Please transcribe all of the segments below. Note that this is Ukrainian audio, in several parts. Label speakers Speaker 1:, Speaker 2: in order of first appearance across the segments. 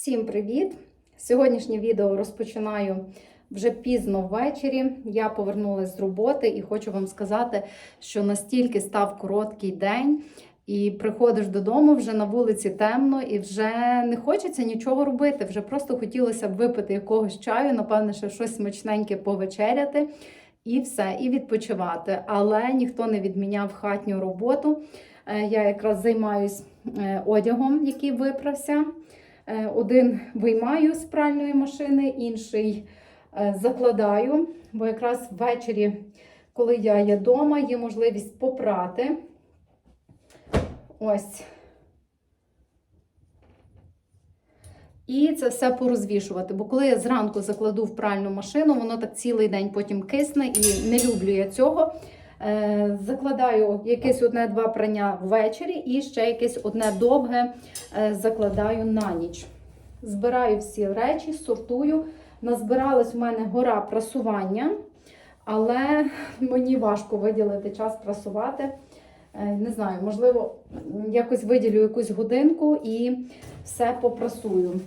Speaker 1: Всім привіт! Сьогоднішнє відео розпочинаю вже пізно ввечері. Я повернулася з роботи і хочу вам сказати, що настільки став короткий день, і приходиш додому, вже на вулиці темно, і вже не хочеться нічого робити. Вже просто хотілося б випити якогось чаю, напевне, ще щось смачненьке повечеряти. І все, і відпочивати. Але ніхто не відміняв хатню роботу. Е, Я якраз займаюсь е, одягом, який виправся. Е, Один виймаю з пральної машини, інший е, закладаю, бо якраз ввечері, коли я є вдома, є можливість попрати. Ось. І це все порозвішувати. Бо коли я зранку закладу в пральну машину, воно так цілий день потім кисне і не люблю я цього. Е, Закладаю якесь одне-два прання ввечері і ще якесь одне довге е, закладаю на ніч. Збираю всі речі, сортую. Назбиралась в мене гора прасування, але мені важко виділити час прасувати. Е, Не знаю, можливо, якось виділю якусь годинку і все попрасую.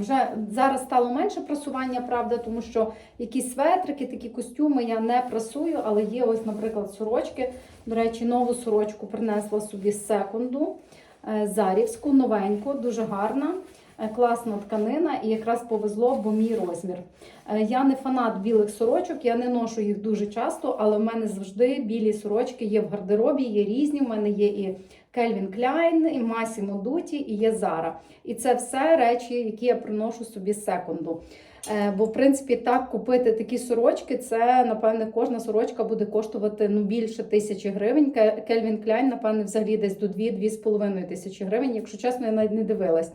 Speaker 1: Вже зараз стало менше прасування, правда, тому що якісь светрики, такі костюми я не прасую, але є ось, наприклад, сорочки. До речі, нову сорочку принесла собі з секунду. е, Зарівську, новеньку, дуже гарна, класна тканина і якраз повезло, бо мій розмір. Е, Я не фанат білих сорочок, я не ношу їх дуже часто, але в мене завжди білі сорочки є в гардеробі, є різні. У мене є і Calvin Klein, і Massimo Dutti, і є Zara. І це все речі, які я приношу собі з секунду. Е, Бо, в принципі, так купити такі сорочки, це, напевне, кожна сорочка буде коштувати ну, більше тисячі гривень. Кельвін Кляйн, напевне, взагалі десь до 2-2,5 тисячі гривень. Якщо чесно, я навіть не дивилась.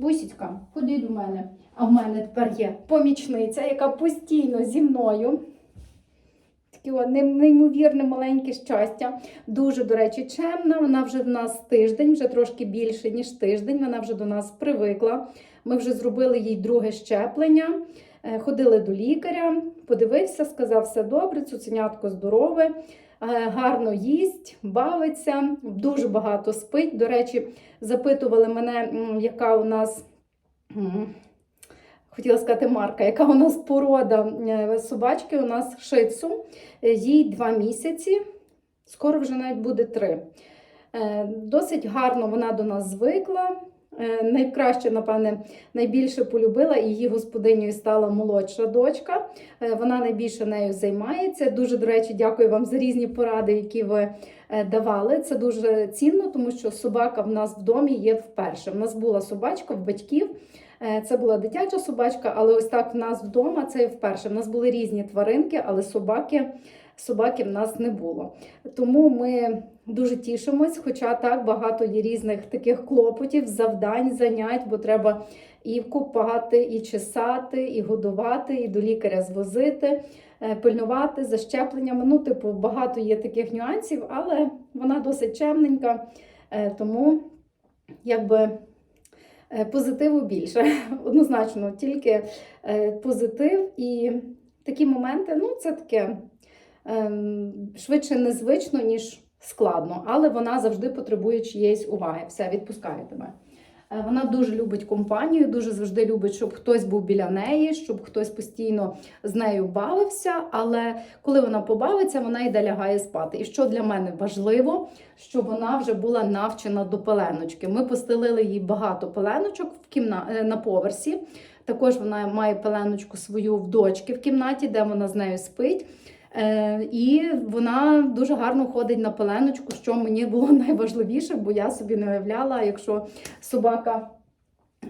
Speaker 1: Бусічка, ходи до мене. А в мене тепер є помічниця, яка постійно зі мною. Таке неймовірне маленьке щастя. Дуже, до речі, чемна. Вона вже в нас тиждень, вже трошки більше, ніж тиждень. Вона вже до нас привикла. Ми вже зробили їй друге щеплення. Е, Ходили до лікаря, подивився, сказав, все добре, цуценятко здорове, гарно їсть, бавиться, дуже багато спить. До речі, запитували мене, яка у нас. Хотіла сказати марка, яка у нас порода е, собачки, у нас шицу, Е, їй два місяці, скоро вже навіть буде три. Е, Досить гарно вона до нас звикла. Е, Найкраще, напевне, найбільше полюбила її господинею стала молодша дочка. Е, Вона найбільше нею займається. Дуже, до речі, дякую вам за різні поради, які ви е, давали. Це дуже цінно, тому що собака в нас в домі є вперше. В нас була собачка в батьків. Це була дитяча собачка, але ось так в нас вдома це вперше. В нас були різні тваринки, але собаки, собаки в нас не було. Тому ми дуже тішимось, хоча так багато є різних таких клопотів, завдань, занять, бо треба і купати, і чесати, і годувати, і до лікаря звозити, е, пильнувати за щепленнями. Ну, типу, багато є таких нюансів, але вона досить чемненька, е, тому якби. Е, Позитиву більше, однозначно, тільки позитив і такі моменти, ну, це таке швидше незвично, ніж складно, але вона завжди потребує чиєїсь уваги. Все, відпускаю тебе. Е, Вона дуже любить компанію, дуже завжди любить, щоб хтось був біля неї, щоб хтось постійно з нею бавився. Але коли вона побавиться, вона йде лягає спати. І що для мене важливо, щоб вона вже була навчена до пеленочки. Ми постелили їй багато пеленочок в кімна... е, на поверсі. Також вона має пеленочку свою в дочки в кімнаті, де вона з нею спить. Е, і вона дуже гарно ходить на пеленочку, що мені було найважливіше, бо я собі не уявляла, якщо собака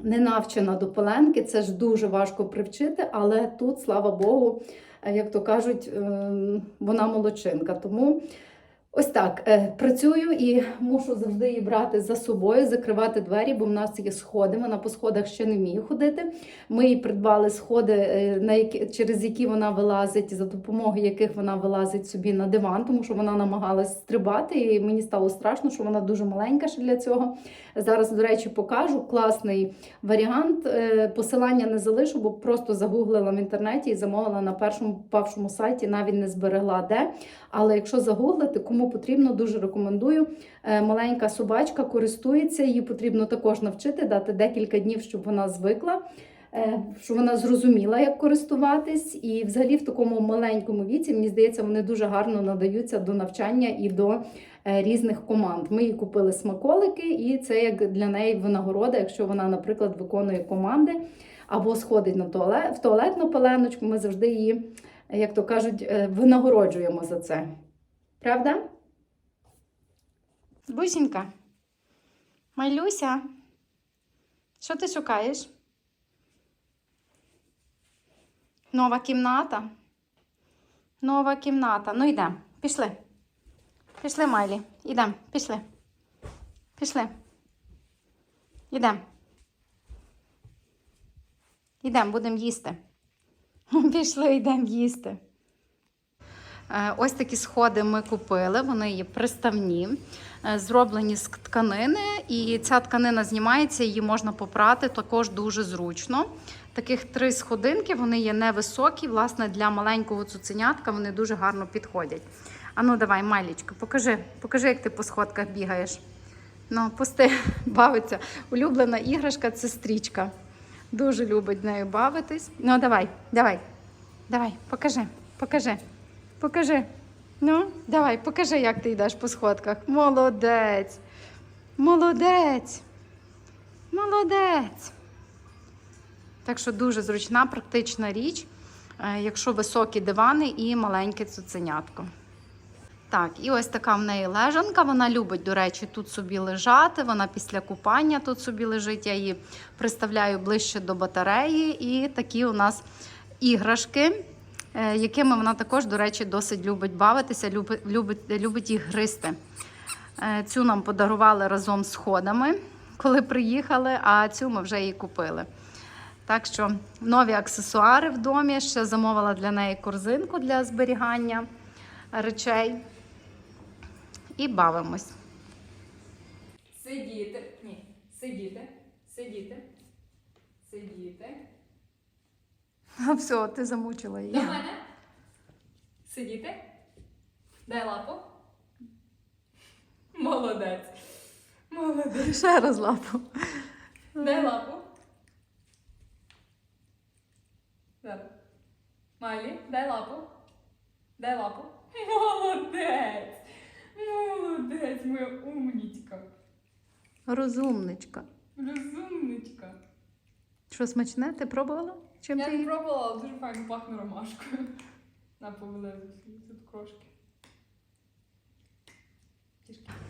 Speaker 1: не навчена до пеленки, це ж дуже важко привчити, але тут, слава Богу, е, як то кажуть, ем, вона молодчинка. Тому ось так е, працюю і мушу завжди її брати за собою, закривати двері, бо в нас є сходи. Вона по сходах ще не вміє ходити. Ми їй придбали сходи, е, на які, через які вона вилазить, за допомогою яких вона вилазить собі на диван, тому що вона намагалась стрибати, і мені стало страшно, що вона дуже маленька ще для цього. Зараз, до речі, покажу класний варіант. Е, Посилання не залишу, бо просто загуглила в інтернеті і замовила на першому павшому сайті, навіть не зберегла де. Але якщо загуглити, кому кому потрібно, дуже рекомендую. Е, Маленька собачка користується, її потрібно також навчити, дати декілька днів, щоб вона звикла, е, щоб вона зрозуміла, як користуватись. І взагалі в такому маленькому віці, мені здається, вони дуже гарно надаються до навчання і до е, різних команд. Ми їй купили смаколики, і це як для неї винагорода, якщо вона, наприклад, виконує команди або сходить на туалет, в туалетну пеленочку, ми завжди її, як то кажуть, винагороджуємо за це. Правда? Бусінька. Майлюся. Що ти шукаєш? Нова кімната. Нова кімната. Ну йдемо. Пішли. Пішли, Майлі. Ідемо. Пішли. Пішли. Ідемо. Ідемо, будемо їсти. Пішли, йдемо їсти. Е, Ось такі сходи ми купили. Вони є приставні, е, зроблені з тканини, і ця тканина знімається, її можна попрати також дуже зручно. Таких три сходинки, вони є невисокі. Власне, для маленького цуценятка вони дуже гарно підходять. Ану, давай, Майлічка, покажи, покажи, як ти по сходках бігаєш. Ну, пусти, бавиться. Улюблена іграшка це стрічка. Дуже любить нею бавитись. Ну, давай, давай, давай, покажи, покажи, покажи. Ну, давай, покажи, як ти йдеш по сходках. Молодець. Молодець. Молодець. Так що дуже зручна, практична річ, е, якщо високі дивани і маленьке цуценятко. Так, і ось така в неї лежанка. Вона любить, до речі, тут собі лежати. Вона після купання тут собі лежить. Я її приставляю ближче до батареї. І такі у нас іграшки, якими вона також, до речі, досить любить бавитися, любить, любить, любить їх гризти. Е, Цю нам подарували разом з сходами, коли приїхали, а цю ми вже її купили. Так що нові аксесуари в домі. Ще замовила для неї корзинку для зберігання речей. І бавимось.
Speaker 2: Сидіти. Ні. Сидіти. Сидіти. Сидіти.
Speaker 1: А все, ти замучила її.
Speaker 2: До мене. Сидіти. Дай лапу. Молодець. Молодець.
Speaker 1: Ще раз лапу.
Speaker 2: Дай лапу. Майлі, дай лапу. Дай лапу. Молодець. Молодець, моя умнічка.
Speaker 1: Розумничка.
Speaker 2: Розумничка.
Speaker 1: Що смачне? Ти пробувала? Чим
Speaker 2: Я
Speaker 1: ти
Speaker 2: не пробувала, але дуже файно пахне ромашкою. На повелезу тут крошки.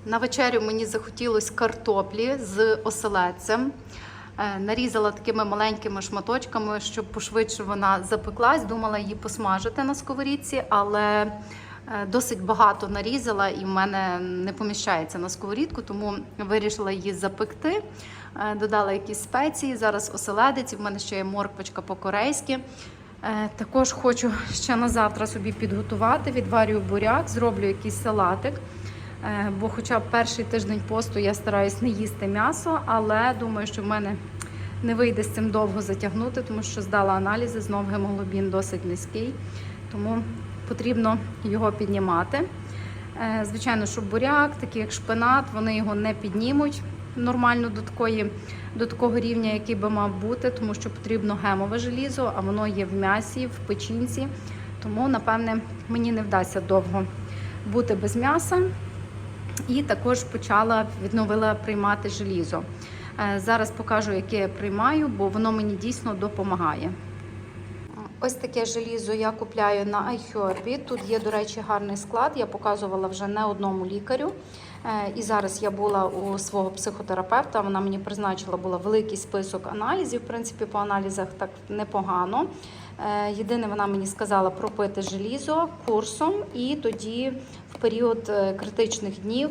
Speaker 1: На вечерю мені захотілося картоплі з оселедцем. Е, Нарізала такими маленькими шматочками, щоб пошвидше вона запеклась. Думала її посмажити на сковорідці, але е, досить багато нарізала і в мене не поміщається на сковорідку, тому вирішила її запекти. Е, Додала якісь спеції. Зараз оселедець, в мене ще є морквочка по-корейськи. Е, Також хочу ще на завтра собі підготувати. Відварюю буряк, зроблю якийсь салатик. Е, Бо хоча б перший тиждень посту я стараюсь не їсти м'ясо, але думаю, що в мене не вийде з цим довго затягнути, тому що здала аналізи, знов гемоглобін досить низький, тому потрібно його піднімати. Звичайно, що буряк, такий як шпинат, вони його не піднімуть нормально до, такої, до такого рівня, який би мав бути, тому що потрібно гемове желізо, а воно є в м'ясі, в печінці. Тому, напевне, мені не вдасться довго бути без м'яса. І також почала відновила приймати желізо. Е, Зараз покажу, яке я приймаю, бо воно мені дійсно допомагає. Ось таке желізо я купляю на iHerb. Тут є, до речі, гарний склад. Я показувала вже не одному лікарю. Е, І зараз я була у свого психотерапевта. Вона мені призначила була великий список аналізів. В принципі, по аналізах так непогано. Е, Єдине, вона мені сказала пропити желізо курсом і тоді в період е, критичних днів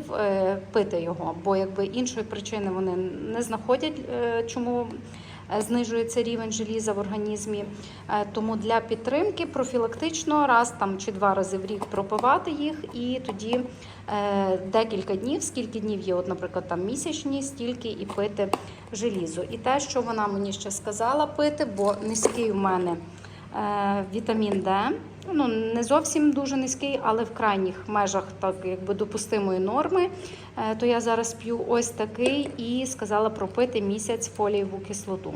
Speaker 1: пити його, бо якби іншої причини вони не знаходять, чому знижується рівень желіза в організмі. Е, Тому для підтримки профілактично раз там чи два рази в рік пропивати їх, і тоді е, декілька днів, скільки днів є, от, наприклад, там місячні, стільки і пити желізо. І те, що вона мені ще сказала пити, бо низький у мене е, вітамін Д ну, не зовсім дуже низький, але в крайніх межах так якби допустимої норми. Е, То я зараз п'ю ось такий і сказала пропити місяць фолієву кислоту.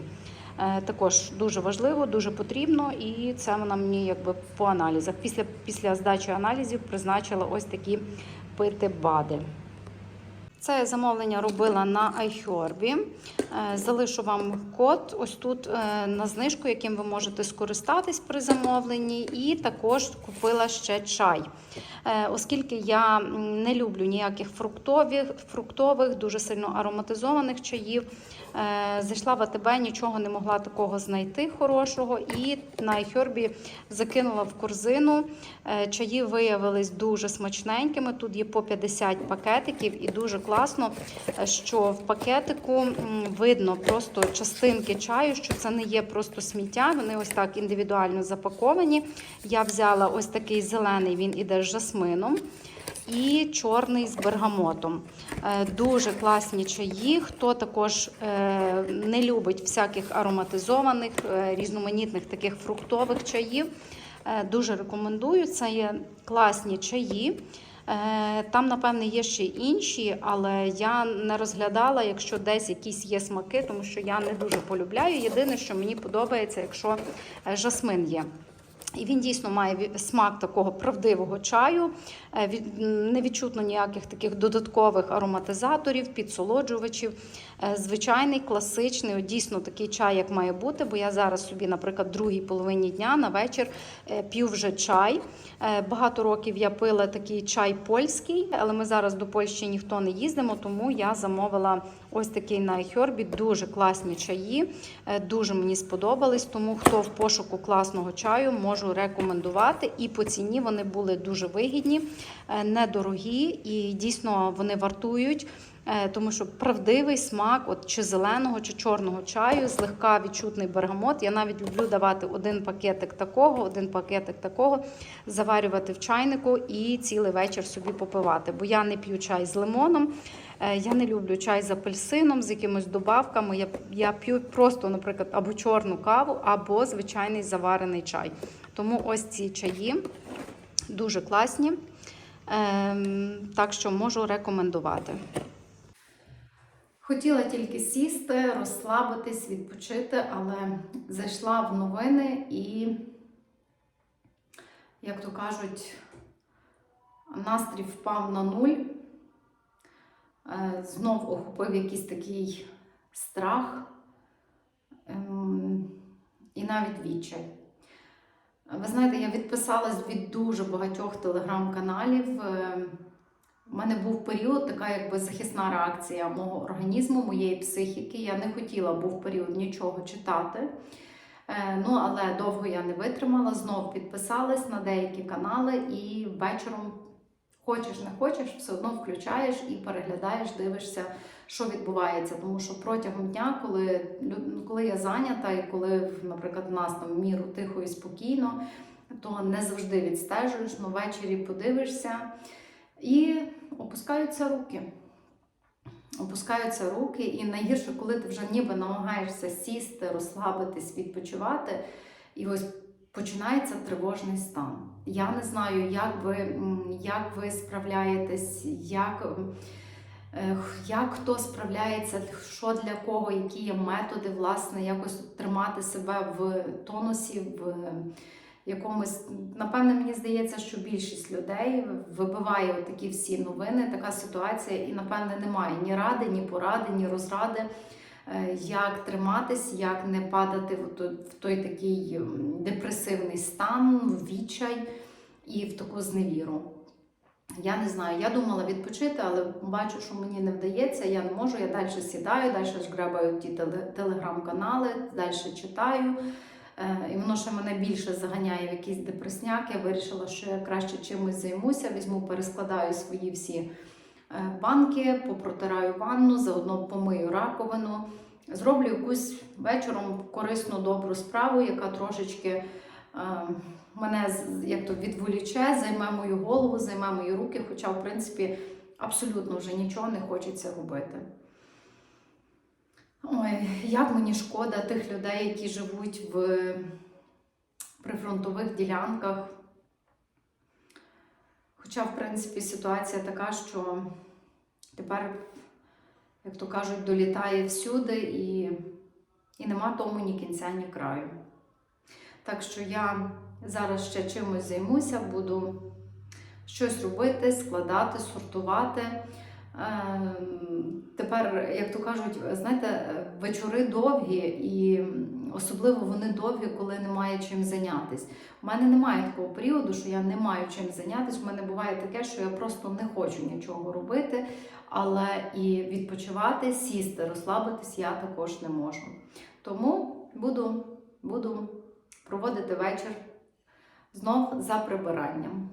Speaker 1: Е, Також дуже важливо, дуже потрібно, і це вона мені якби по аналізах. Після, після здачі аналізів призначила ось такі пити БАДи. Це замовлення робила на iHerb. Е, Залишу вам код ось тут е, на знижку, яким ви можете скористатись при замовленні, і також купила ще чай. Е, Оскільки я не люблю ніяких фруктових, фруктових дуже сильно ароматизованих чаїв, е, зайшла в АТБ, нічого не могла такого знайти хорошого. І на iHerb закинула в корзину. Е, Чаї виявились дуже смачненькими. Тут є по 50 пакетиків, і дуже класно, що в пакетику видно просто частинки чаю, що це не є просто сміття. Вони ось так індивідуально запаковані. Я взяла ось такий зелений, він іде з жасмином. І чорний з бергамотом. Е, Дуже класні чаї. Хто також е, не любить всяких ароматизованих, е, різноманітних таких фруктових чаїв, дуже рекомендую. Це є класні чаї. Там, напевне, є ще інші, але я не розглядала, якщо десь якісь є смаки, тому що я не дуже полюбляю. Єдине, що мені подобається, якщо жасмин є. І він дійсно має смак такого правдивого чаю. Е, Не відчутно ніяких таких додаткових ароматизаторів, підсолоджувачів. Е, Звичайний, класичний, дійсно такий чай, як має бути. Бо я зараз собі, наприклад, в другій половині дня на вечір е, п'ю вже чай. Багато років я пила такий чай польський, але ми зараз до Польщі ніхто не їздимо, тому я замовила ось такий на iHerb. Дуже класні чаї, е, дуже мені сподобались. Тому хто в пошуку класного чаю, можу рекомендувати. І по ціні вони були дуже вигідні, е, недорогі і дійсно вони вартують. Е, Тому що правдивий смак, от чи зеленого, чи чорного чаю, злегка відчутний бергамот. Я навіть люблю давати один пакетик такого, один пакетик такого, заварювати в чайнику і цілий вечір собі попивати. Бо я не п'ю чай з лимоном, я не люблю чай з апельсином, з якимись добавками. Я, я п'ю просто, наприклад, або чорну каву, або звичайний заварений чай. Тому ось ці чаї дуже класні. Ем, так що можу рекомендувати. Хотіла тільки сісти, розслабитись, відпочити, але зайшла в новини і, як то кажуть, настрій впав на нуль. Е, Знов охопив якийсь такий страх ем, і навіть відчай. Ви знаєте, я відписалась від дуже багатьох телеграм-каналів. Е, У мене був період, така якби захисна реакція мого організму, моєї психіки. Я не хотіла був період нічого читати. Е, Ну, але довго я не витримала, знов підписалась на деякі канали і вечором, хочеш не хочеш, все одно включаєш і переглядаєш, дивишся, що відбувається. Тому що протягом дня, коли, коли я зайнята, і коли, наприклад, в нас там міру тихо і спокійно, то не завжди відстежуєш, але ввечері подивишся і опускаються руки. Опускаються руки, і найгірше, коли ти вже ніби намагаєшся сісти, розслабитись, відпочивати, і ось починається тривожний стан. Я не знаю, як ви, як ви справляєтесь, як, е, як хто справляється, що для кого, які є методи, власне, якось тримати себе в тонусі, в якомусь, напевне, мені здається, що більшість людей вибиває такі всі новини, така ситуація, і напевне немає ні ради, ні поради, ні розради, е, як триматись, як не падати в той, в той такий депресивний стан, в відчай і в таку зневіру. Я не знаю, я думала відпочити, але бачу, що мені не вдається, я не можу, я далі сідаю, далі гребаю ті телеграм-канали, далі читаю. Е, І воно ще мене більше заганяє в якийсь депресняк. Я вирішила, що я краще чимось займуся, візьму, перескладаю свої всі е, банки, попротираю ванну, заодно помию раковину. Зроблю якусь вечором корисну добру справу, яка трошечки е, мене як то відволіче, займе мою голову, займе мої руки, хоча, в принципі, абсолютно вже нічого не хочеться робити. Ой, як мені шкода тих людей, які живуть в прифронтових ділянках. Хоча, в принципі, ситуація така, що тепер, як то кажуть, долітає всюди і, і нема тому ні кінця, ні краю. Так що я зараз ще чимось займуся, буду щось робити, складати, сортувати. Ем, Тепер, як то кажуть, знаєте, вечори довгі, і особливо вони довгі, коли немає чим зайнятися. У мене немає такого періоду, що я не маю чим зайнятися. У мене буває таке, що я просто не хочу нічого робити, але і відпочивати, сісти, розслабитись я також не можу. Тому буду, буду проводити вечір знов за прибиранням.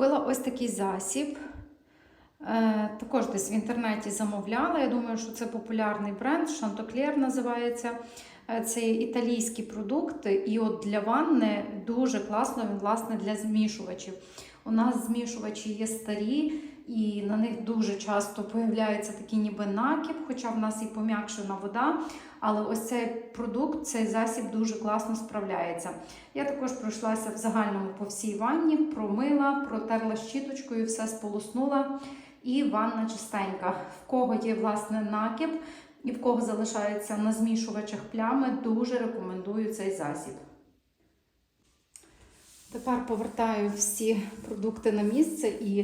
Speaker 1: Купила ось такий засіб. Е, також десь в інтернеті замовляла. Я думаю, що це популярний бренд, Chanticleer називається. Е, Це італійські продукти, і от для ванни дуже класно він власне для змішувачів. У нас змішувачі є старі, і на них дуже часто появляється такий ніби накіп, хоча в нас і пом'якшена вода. Але ось цей продукт, цей засіб дуже класно справляється. Я також пройшлася в загальному по всій ванні, промила, протерла щіточкою, все сполоснула. І ванна чистенька. В кого є власне накіп і в кого залишаються на змішувачах плями, дуже рекомендую цей засіб. Тепер повертаю всі продукти на місце і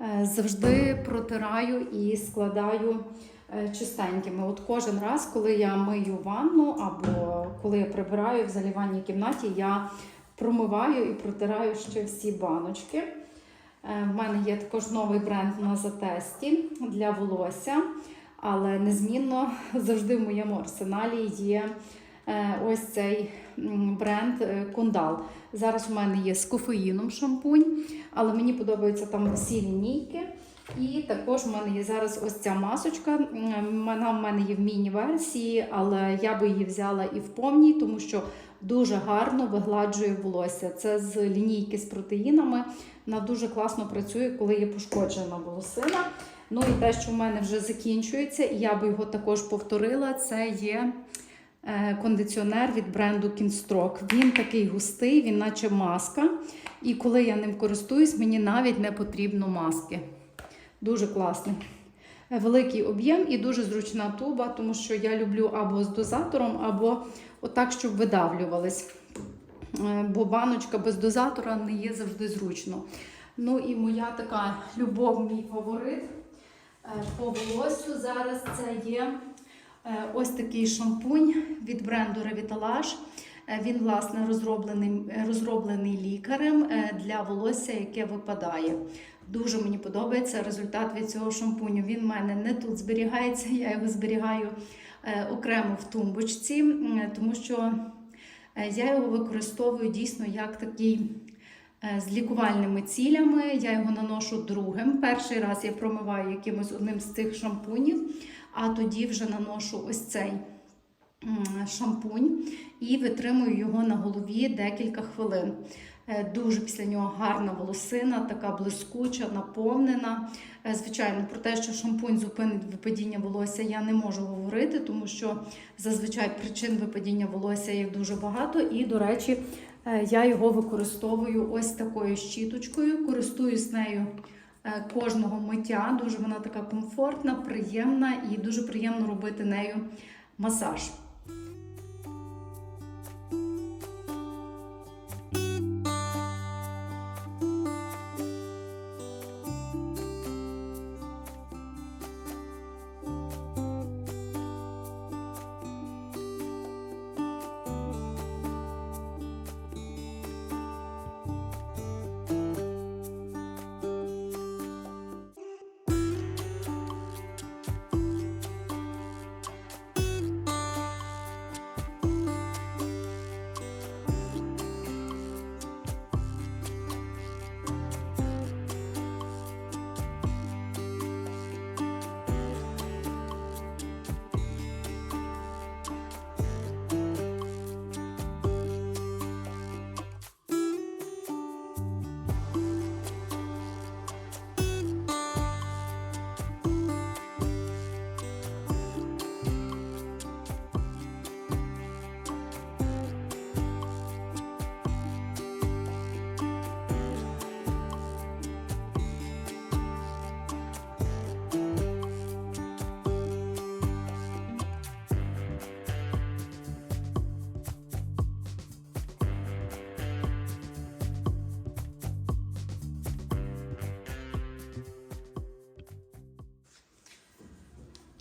Speaker 1: е, завжди протираю і складаю чистенькими. От кожен раз, коли я мию ванну або коли я прибираю в заліванній кімнаті, я промиваю і протираю ще всі баночки. Е, В мене є також новий бренд на затесті для волосся, але незмінно завжди в моєму арсеналі є е, ось цей бренд е, Кондал. Зараз у мене є з кофеїном шампунь, але мені подобаються там всі лінійки. І також у мене є зараз ось ця масочка. Вона в мене є в міні-версії, але я би її взяла і в повній, тому що дуже гарно вигладжує волосся. Це з лінійки з протеїнами. Вона дуже класно працює, коли є пошкоджена волосина. Ну і те, що в мене вже закінчується, і я би його також повторила, це є е, кондиціонер від бренду Кінстрок. Він такий густий, він наче маска. І коли я ним користуюсь, мені навіть не потрібно маски. Дуже класний. Е, Великий об'єм і дуже зручна туба, тому що я люблю або з дозатором, або отак, щоб видавлювались. Е, Бо баночка без дозатора не є завжди зручно. Ну і моя така любов, мій фаворит е, по волосю зараз це є ось такий шампунь від бренду Revitalash. Він, власне, розроблений, розроблений лікарем для волосся, яке випадає. Дуже мені подобається результат від цього шампуню. Він в мене не тут зберігається, я його зберігаю е, окремо в тумбочці, тому що е, я його використовую дійсно як такий е, з лікувальними цілями. Я його наношу другим. Перший раз я промиваю якимось одним з цих шампунів, а тоді вже наношу ось цей шампунь і витримую його на голові декілька хвилин. Е, Дуже після нього гарна волосина, така блискуча, наповнена. Е, Звичайно, про те, що шампунь зупинить випадіння волосся, я не можу говорити, тому що зазвичай причин випадіння волосся є дуже багато. І, до речі, е, я його використовую ось такою щіточкою, користуюсь нею кожного миття. Дуже вона така комфортна, приємна і дуже приємно робити нею масаж.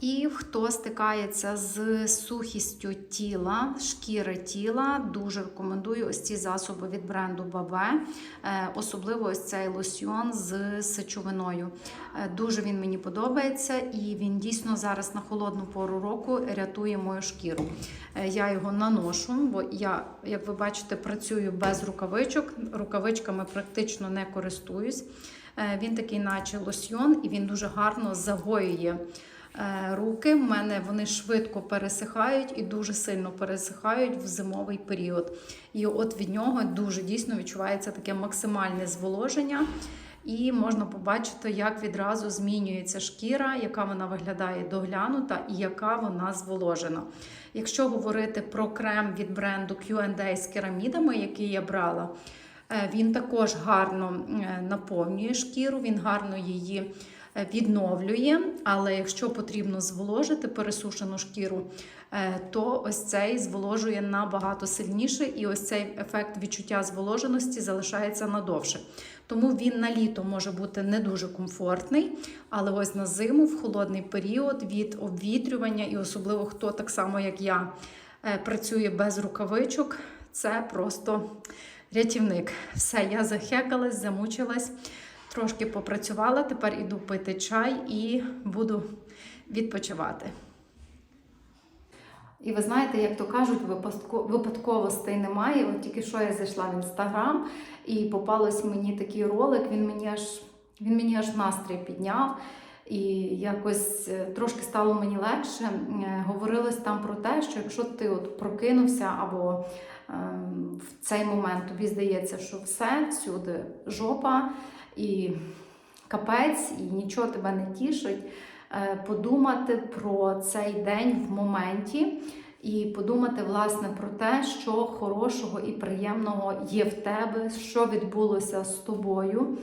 Speaker 1: І хто стикається з сухістю тіла, шкіри тіла, дуже рекомендую ось ці засоби від бренду Бабе, Е, особливо ось цей лосьйон з сечовиною. Е, Дуже він мені подобається, і він дійсно зараз на холодну пору року рятує мою шкіру. Е, Я його наношу, бо я, як ви бачите, працюю без рукавичок. Рукавичками практично не користуюсь. Він такий, наче лосьйон, і він дуже гарно загоює руки. У мене вони швидко пересихають і дуже сильно пересихають в зимовий період. І от від нього дуже дійсно відчувається таке максимальне зволоження. І можна побачити, як відразу змінюється шкіра, яка вона виглядає доглянута і яка вона зволожена. Якщо говорити про крем від бренду Q&A з керамідами, який я брала, е, він також гарно е, наповнює шкіру, він гарно її е, відновлює. Але якщо потрібно зволожити пересушену шкіру, е, то ось цей зволожує набагато сильніше, і ось цей ефект відчуття зволоженості залишається надовше. Тому він на літо може бути не дуже комфортний, але ось на зиму, в холодний період від обвітрювання, і особливо хто так само, як я, е, працює без рукавичок, це просто рятівник. Все, я захекалась, замучилась, трошки попрацювала. Тепер іду пити чай і буду відпочивати. І ви знаєте, як то кажуть, випадковостей немає. От тільки що я зайшла в інстаграм і попалось мені такий ролик. Він мені аж він мені аж настрій підняв. І якось е, трошки стало мені легше. Е, Говорилось там про те, що якщо ти от прокинувся або ем, в цей момент тобі здається, що все всюди жопа і капець, і нічого тебе не тішить е, подумати про цей день в моменті і подумати власне про те, що хорошого і приємного є в тебе, що відбулося з тобою.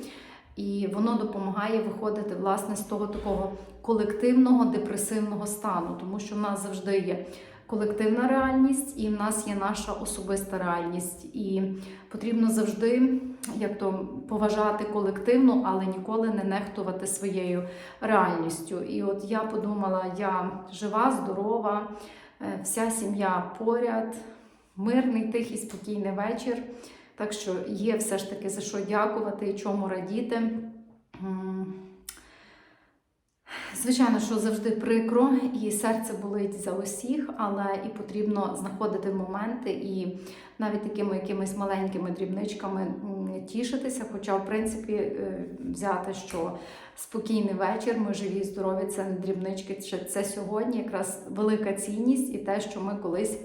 Speaker 1: І воно допомагає виходити власне з того такого колективного депресивного стану, тому що в нас завжди є колективна реальність, і в нас є наша особиста реальність. І потрібно завжди як то поважати колективну, але ніколи не нехтувати своєю реальністю. І от я подумала, я жива, здорова, е, вся сім'я поряд, мирний, тихий, спокійний вечір. Так що є все ж таки за що дякувати і чому радіти. Звичайно, що завжди прикро, і серце болить за усіх, але і потрібно знаходити моменти і навіть такими якимись маленькими дрібничками тішитися. Хоча, в принципі, е, взяти, що спокійний вечір, ми живі, здорові, це не дрібнички, це сьогодні якраз велика цінність і те, що ми колись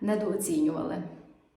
Speaker 1: недооцінювали.